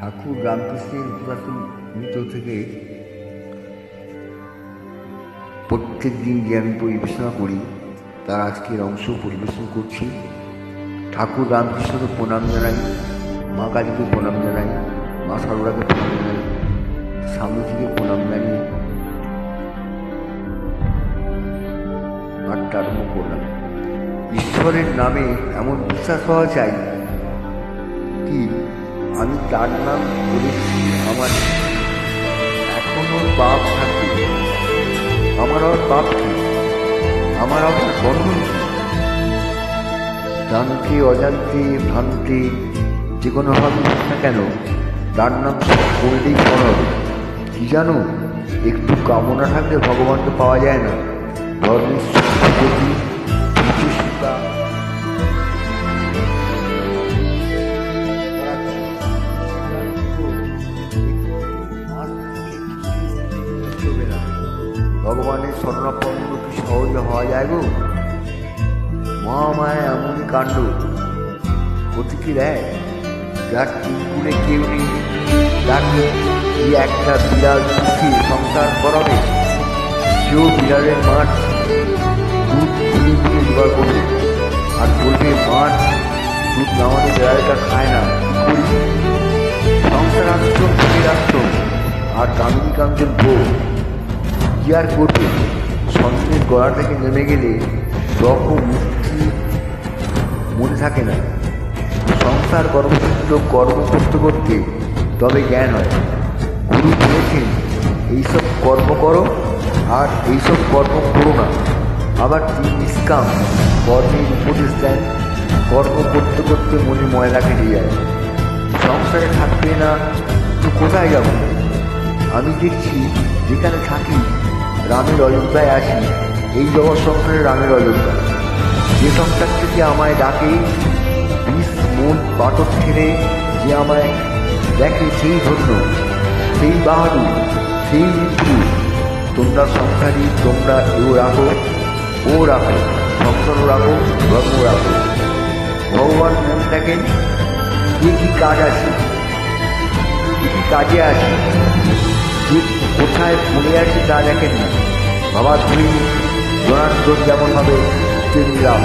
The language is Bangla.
ঠাকুর রামকৃষ্ণের পুরাতন মৃত থেকে প্রত্যেক দিন যে আমি পরিবেশনা করি, তার আজকের অংশ পরিবেশন করছি। ঠাকুর রামকৃষ্ণকে প্রণাম জানাই, মা কালীকে প্রণাম জানাই, মা সারদাকে প্রণাম জানাই, স্বামীজিকে প্রণাম জানিয়ে পাঠটা আরম্ভ করলাম। ঈশ্বরের নামে এমন বিশ্বাস হওয়া চাই কি? আমি তার নাম বলেছি আমার এখনও বাপ থাকে। আমার আবার বাপ কি আমার আবার বন্ধন কি জানতে অজান্তে, ভ্রান্তে, যে কোনোভাবে হোক না কেন, তার নাম করলেই ফল কি জানো, একটু কামনা থাকলে ভগবানকে পাওয়া যায় না। ধর্মের সুখী ভগবানের স্বর্ণাপন্ন কি সহজে হওয়া যায় গো? মহামায়া এমনই কাণ্ড। ক্ষতি কি দেয় যার চুলকুলে কেউ নেই। তাকে কি একটা বিড়াল সুখী সংসার করাবে? সেও বিড়ালের মাঠ দুধ খুলে দিয়ে জোগাড় করবে। আর বলবে মাঠ দুধ না হলে বিড়ালটা খায় না সংসার আশ্রম আশ্রম আর কামিনী কাঞ্চন কি আর করবে সন্ধ্যের গলা থেকে নেমে গেলে রকম মুক্তি মনে থাকে না। সংসার কর্মক্ষেত্র কর্ম করতে করতে তবে জ্ঞান হয়। গুরু বলেছেন, এইসব কর্ম করো আর এইসব কর্ম করো না। আবার তিনি নিষ্কাম কর্মের উপদেশ দেন। কর্ম করতে করতে মনে ময়লা কেটে যায়। সংসারে থাকবে না, তো কোথায় যাব? আমি দেখছি যেখানে থাকি রামের অযোধ্যায় আছি এই জগৎ সংসারে রামের অযোধ্যা। যে সংসার থেকে আমায় ডাকে, বিষ মন পাটক ছেড়ে যে আমায় দেখে সেই ধন্য, সেই বাহাদুর, সেই মৃত্যু, তোমরা সংসারী, তোমরা এও রাখো, ও রাখো সংসারও রাখো ধর্ম রাখো। ভগবান মন দেখেন কে কি কাজ আছে? কি কি কাজে আছে? যে কোথায় পড়ে আছে তা দেখেন না বাবা তুমি জনার্দন যেমন হবে তেমনি রাম।